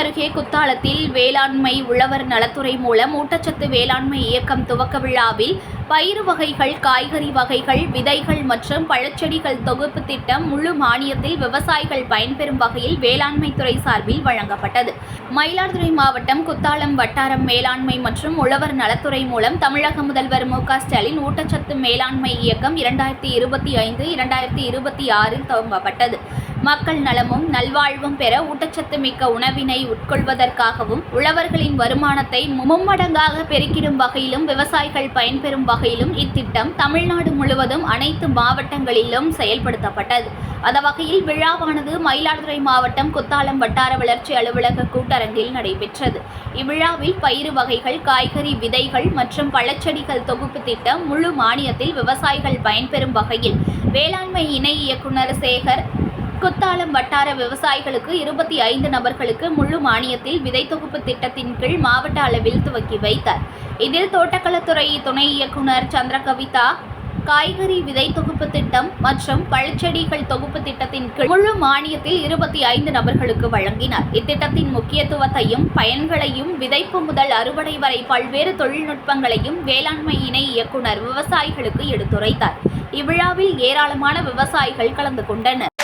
அருகே குத்தாலத்தில் வேளாண்மை உழவர் நலத்துறை மூலம் ஊட்டச்சத்து வேளாண்மை இயக்கம் துவக்க விழாவில் பயிறு வகைகள் காய்கறி வகைகள் விதைகள் மற்றும் பழச்செடிகள் தொகுப்பு திட்டம் முழு மானியத்தில் விவசாயிகள் பயன்பெறும் வகையில் வேளாண்மை துறை சார்பில் வழங்கப்பட்டது. மயிலாடுதுறை மாவட்டம் குத்தாலம் வட்டாரம் மேலாண்மை மற்றும் உழவர் நலத்துறை மூலம் தமிழக முதல்வர் மு க ஸ்டாலின் ஊட்டச்சத்து மேலாண்மை இயக்கம் இரண்டாயிரத்தி இருபத்தி ஐந்து இரண்டாயிரத்தி இருபத்தி ஆறில் துவங்கப்பட்டது. மக்கள் நலமும் நல்வாழ்வும் பெற ஊட்டச்சத்து மிக்க உணவினை உட்கொள்வதற்காகவும் உழவர்களின் வருமானத்தை மும்மடங்காக பெருக்கிடும் வகையிலும் விவசாயிகள் பயன்பெறும் வகையிலும் இத்திட்டம் தமிழ்நாடு முழுவதும் அனைத்து மாவட்டங்களிலும் செயல்படுத்தப்பட்டது. அந்த வகையில் விழாவானது மயிலாடுதுறை மாவட்டம் குத்தாலம் வட்டார வளர்ச்சி அலுவலக கூட்டரங்கில் நடைபெற்றது. இவ்விழாவில் பயிறு வகைகள் காய்கறி விதைகள் மற்றும் பழச்செடிகள் தொகுப்பு திட்டம் முழு மானியத்தில் விவசாயிகள் பயன்பெறும் வகையில் வேளாண்மை இணை இயக்குனர் சேகர் குத்தாலம் வட்டார விவசாயிகளுக்கு இருபத்தி ஐந்து நபர்களுக்கு முழு மானியத்தில் விதை தொகுப்பு திட்டத்தின் கீழ் மாவட்ட அளவில் துவக்கி வைத்தார். இதில் தோட்டக்கலத்துறை துணை இயக்குனர் சந்திரகவிதா காய்கறி விதை தொகுப்பு திட்டம் மற்றும் பழச்செடிகள் தொகுப்பு திட்டத்தின் கீழ் முழு மானியத்தில் இருபத்தி ஐந்து நபர்களுக்கு வழங்கினார். இத்திட்டத்தின் முக்கியத்துவத்தையும் பயன்களையும் விதைப்பு முதல் அறுவடை வரை பல்வேறு தொழில்நுட்பங்களையும் வேளாண்மை இணை இயக்குனர் விவசாயிகளுக்கு எடுத்துரைத்தார். இவ்விழாவில் ஏராளமான விவசாயிகள் கலந்து கொண்டனர்.